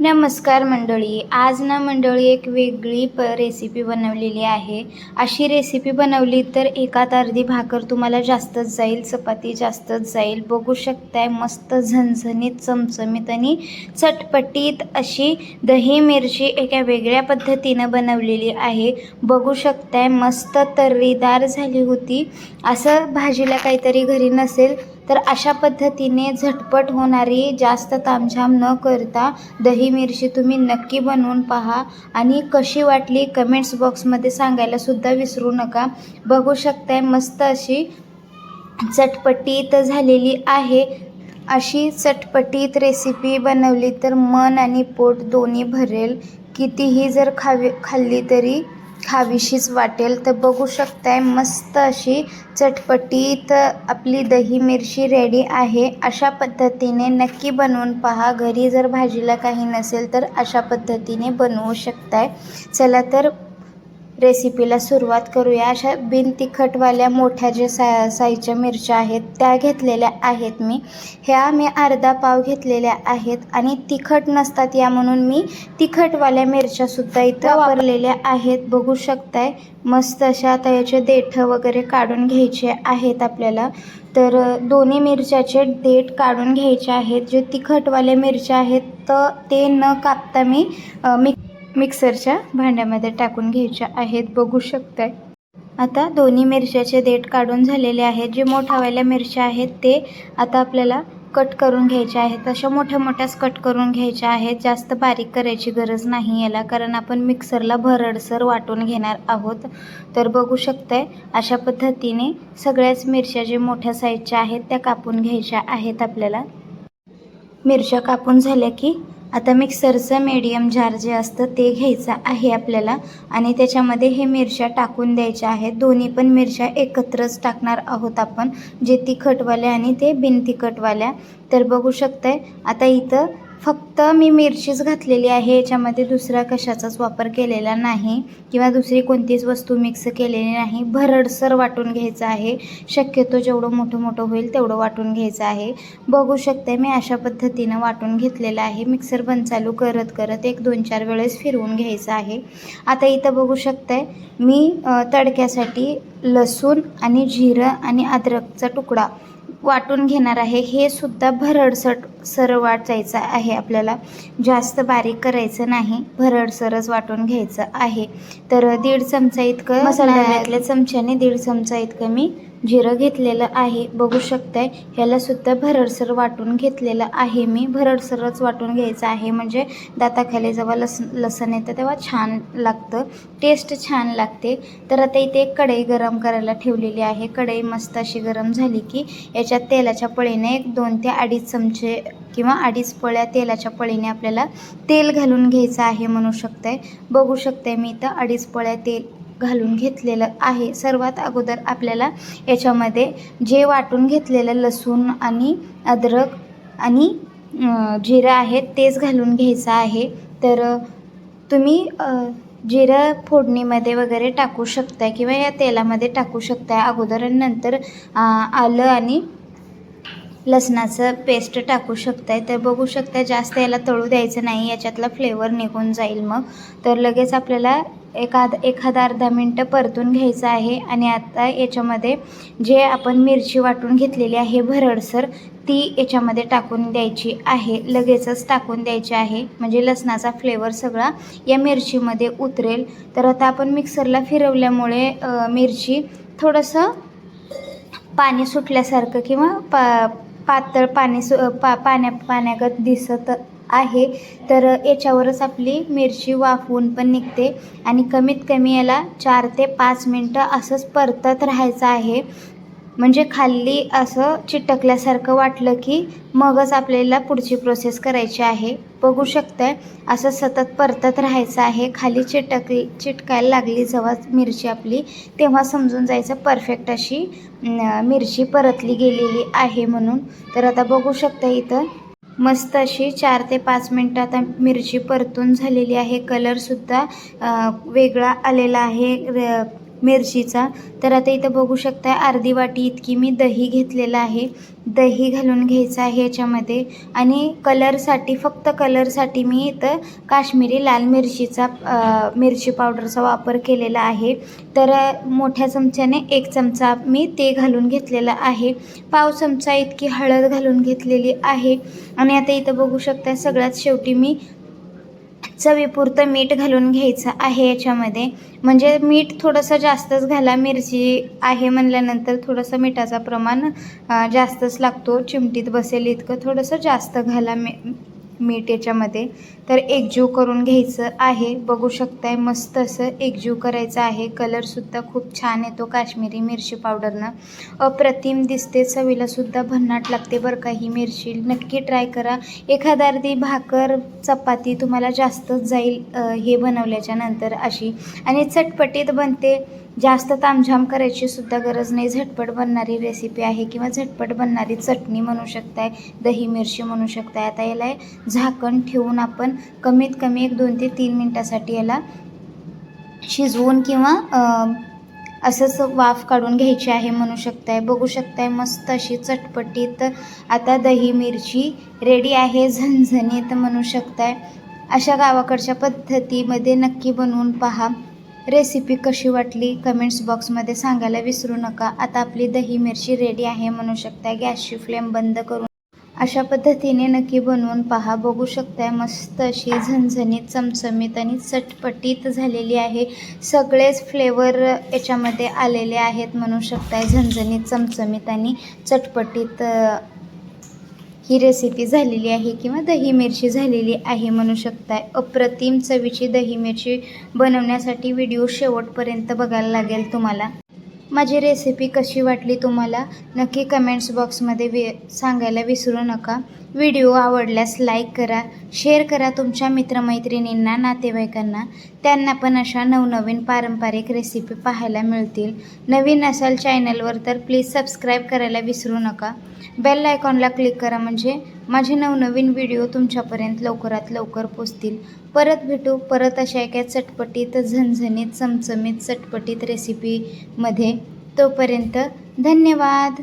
नमस्कार मंडळी. आज ना मंडळी एक वेगळी प रेसिपी बनवलेली आहे. अशी रेसिपी बनवली तर एकात अर्धी भाकर तुम्हाला जास्तच जाईल चपाती जास्तच जाईल. बघू शकताय मस्त झणझणीत चमचमीत आणि चटपटीत अशी दही मिरची एका वेगळ्या पद्धतीनं बनवलेली आहे. बघू शकताय मस्त तर्रीदार झाली होती. असं भाजीला काहीतरी घरी नसेल तर अशा पद्धतीने झटपट होणारी जास्त तामझाम न करता दही मिरची तुम्ही नक्की बनवून पहा आणि कशी वाटली कमेंट्स बॉक्समध्ये सांगायला सुद्धा विसरू नका. बघू शकताय मस्त अशी चटपटीत झालेली आहे. अशी चटपटीत रेसिपी बनवली तर मन आणि पोट दोन्ही भरेल. कितीही जर खावी खाल्ली तरी खावीशीच वाटेल. तर बघू शकताय मस्त अशी चटपटीत आपली दही मिरची रेडी आहे. अशा पद्धतीने नक्की बनवून पहा. घरी जर भाजीला काही नसेल तर अशा पद्धतीने बनवू शकताय. चला तर रेसिपीला सुरुवात करूया. अशा बिन तिखटवाल्या मोठ्या ज्या सा साईजच्या मिरच्या आहेत त्या घेतलेल्या आहेत मी. ह्या मी अर्धा पाव घेतलेल्या आहेत आणि तिखट नसतात या म्हणून मी तिखटवाल्या मिरच्यासुद्धा इथं वापरलेल्या आहेत. बघू शकताय मस्त अशा आता याचे देठं वगैरे काढून घ्यायचे आहेत आपल्याला. तर दोन्ही मिरच्याचे देठ काढून घ्यायचे आहेत. जे तिखटवाल्या मिरच्या आहेत तर ते न कापता मी अ, मिक मिक्सरच्या भांड्यामध्ये टाकून घ्यायच्या आहेत. बघू शकताय. आता दोन्ही मिरच्याचे देठ काढून झालेले आहेत. जे मोठावाल्या मिरच्या आहेत ते आता आपल्याला कट करून घ्यायच्या आहेत. अशा मोठ्या मोठ्याच कट करून घ्यायच्या आहेत. जास्त बारीक करायची गरज नाही याला कारण आपण मिक्सरला भरडसर वाटून घेणार आहोत. तर बघू शकताय अशा पद्धतीने सगळ्याच मिरच्या जे मोठ्या साईजच्या आहेत त्या कापून घ्यायच्या आहेत आपल्याला. मिरच्या कापून झाल्या की आता मिक्सरचं मीडियम जार जे असतं ते घ्यायचं आहे आपल्याला. आणि त्याच्यामध्ये हे मिरच्या टाकून द्यायच्या आहेत. दोन्ही पण मिरच्या एकत्रच टाकणार आहोत आपण. जे तिखटवाल्या आणि ते बिन तिखटवाल्या तर बघू शकताय आता इथं फक्त मी मिरचीच घातलेली आहे याच्यामध्ये दुसरा कशाचाच वापर केलेला नाही किंवा दुसरी कोणतीच वस्तू मिक्स केलेली नाही. भरडसर वाटून घ्यायचं आहे. शक्यतो जेवढं मोठं मोठं होईल तेवढं वाटून घ्यायचं आहे. बघू शकते मी अशा पद्धतीनं वाटून घेतलेलं आहे. मिक्सर बंद चालू करत करत एक दोन चार वेळेस फिरवून घ्यायचं आहे. आता इथं बघू शकताय मी तडक्यासाठी लसूण आणि जिरं आणि अद्रकचा तुकडा वाटून घेणार आहे. हे सुद्धा भरडसट सर वाटायचं आहे. आपल्याला जास्त बारीक करायचं नाही. भरडसरच वाटून घ्यायचं आहे. तर दीड चमचा इतकं मसाला घातल्या चमच्याने दीड चमचा इतकं मी जिरं घेतलेलं आहे. बघू शकताय ह्याला सुद्धा भरडसर वाटून घेतलेलं आहे मी. भरडसरच वाटून घ्यायचं आहे. म्हणजे दाताखाली जेव्हा लस लसण येतं तेव्हा छान लागतं. टेस्ट छान लागते. तर आता इथे एक कढई गरम करायला ठेवलेली आहे. कढई मस्त अशी गरम झाली की याच्यात तेलाच्या पळीने एक दोन ते अडीच चमचे किंवा अडीच पळ्या तेलाच्या पळीने आपल्याला तेल घालून घ्यायचं आहे म्हणू शकताय. बघू शकताय मी इथं अडीच पळ्या तेल घालून घेतलेलं आहे. सर्वात अगोदर आपल्याला याच्यामध्ये जे वाटून घेतलेलं लसूण आणि अद्रक आणि जिरं आहे तेच घालून घ्यायचं आहे. तर तुम्ही जिरं फोडणीमध्ये वगैरे टाकू शकता किंवा या तेलामध्ये टाकू शकता अगोदर नंतर आलं आणि लसणाचं पेस्ट टाकू शकताय. तर बघू शकता जास्त याला तळू द्यायचं नाही याच्यातला फ्लेवर निघून जाईल मग. तर लगेच आपल्याला एखाद एखादा अर्धा मिनटं परतून घ्यायचं आहे. आणि आता याच्यामध्ये जे आपण मिरची वाटून घेतलेली आहे भरडसर ती याच्यामध्ये टाकून द्यायची आहे. लगेचच टाकून द्यायची आहे. म्हणजे लसणाचा फ्लेवर सगळा या मिरचीमध्ये उतरेल. तर आता आपण मिक्सरला फिरवल्यामुळे मिरची थोडंसं पाणी सुटल्यासारखं किंवा पा पातळ पाणी सु पा पाण्या पाण्यागत दिसत आहे. तर याच्यावरच आपली मिरची वाफवून पण निघते आणि कमीत कमी याला चार ते पाच मिनटं असंच परतत राहायचं आहे. म्हणजे खाली असं चिटकल्यासारखं वाटलं की मगच आपल्याला पुढची प्रोसेस करायची आहे. बघू शकताय असं सतत परतत राहायचं आहे. खाली चिटक चिटकायला लागली जेव्हा मिरची आपली तेव्हा समजून जायचं परफेक्ट अशी मिरची परतली गेलेली आहे म्हणून. तर आता बघू शकता इथं मस्त अशी चार ते पाच मिनटं आता मिरची परतून झालेली आहे. कलरसुद्धा वेगळा आलेला आहे. र- मिरचीचा. तर आता इथं बघू शकता अर्धी वाटी इतकी मी दही घेतलेलं आहे. दही घालून घ्यायचं आहे याच्यामध्ये. आणि कलरसाठी फक्त कलरसाठी मी इथं काश्मीरी लाल मिरचीचा मिरची पावडरचा वापर केलेला आहे. तर मोठ्या चमच्याने एक चमचा मी ते घालून घेतलेला आहे. पाव चमचा इतकी हळद घालून घेतलेली आहे. आणि आता इथं बघू शकता सगळ्यात शेवटी मी चवीपुरतं मीठ घालून घ्यायचं आहे याच्यामध्ये. म्हणजे मीठ थोडंसं जास्तच घाला. मिरची आहे म्हणल्यानंतर थोडंसं मिठाचा प्रमाण जास्तच लागतो. चिमटीत बसेल इतकं थोडंसं जास्त घाला मी मीठ याच्यामध्ये. तर एकजीव करून घ्यायचं आहे. बघू शकताय मस्त असं एकजीव करायचं आहे. कलरसुद्धा खूप छान येतो काश्मीरी मिरची पावडरनं अप्रतिम दिसते चवीलासुद्धा भन्नाट लागते बरं का ही मिरची. नक्की ट्राय करा. एखादा अर्धी भाकर चपाती तुम्हाला जास्तच जाईल हे बनवल्याच्या नंतर अशी. आणि चटपटीत बनते. जास्त तामझाम करायची सुद्धा गरज नाही. झटपट बनणारी रेसिपी आहे किंवा झटपट बनणारी चटणी म्हणू शकताय दही मिरची म्हणू शकताय. आता याला झाकण ठेवून आपण कमीत कमी एक दोन ते तीन मिनटासाठी याला शिजवून किंवा असंच वाफ काढून घ्यायची आहे म्हणू शकताय. बघू शकताय मस्त अशी चटपटीत आता दही मिरची रेडी आहे झणझणीत म्हणू शकताय. अशा गावाकडच्या पद्धतीमध्ये नक्की बनवून पहा. रेसिपी कशी वाटली कमेंट्स बॉक्समध्ये सांगायला विसरू नका. आता आपली दही मिरची रेडी आहे म्हणू शकताय. गॅसची फ्लेम बंद करून अशा पद्धतीने नक्की बनवून पहा. बघू शकताय मस्त अशी झणझणीत चमचमीत आणि चटपटीत झालेली आहे. सगळेच फ्लेवर याच्यामध्ये आलेले आहेत म्हणू शकताय. झणझणीत चमचमीत आणि चटपटीत ही रेसिपी झालेली आहे किंवा दही मिरची झालेली आहे म्हणू शकताय. अप्रतिम चवीची दही मिरची बनवण्यासाठी व्हिडिओ शेवटपर्यंत बघायला लागेल तुम्हाला. माझी रेसिपी कशी वाटली तुम्हाला? नक्की कमेंट्स बॉक्समध्ये वि सांगायला विसरू नका. व्हिडिओ आवडल्यास लाईक करा शेअर करा तुमच्या मित्रमैत्रिणींना नातेवाईकांना. त्यांना पण अशा नवनवीन पारंपरिक रेसिपी पाहायला मिळतील. नवीन असाल चॅनलवर तर प्लीज सबस्क्राईब करायला विसरू नका. बेल आयकॉनला क्लिक करा म्हणजे माझे नवनवीन व्हिडिओ तुमच्यापर्यंत लवकरात लवकर पोचतील. परत भेटू परत अशा एका चटपटीत झणझणीत चमचमीत चटपटीत रेसिपीमध्ये तोपर्यंत धन्यवाद!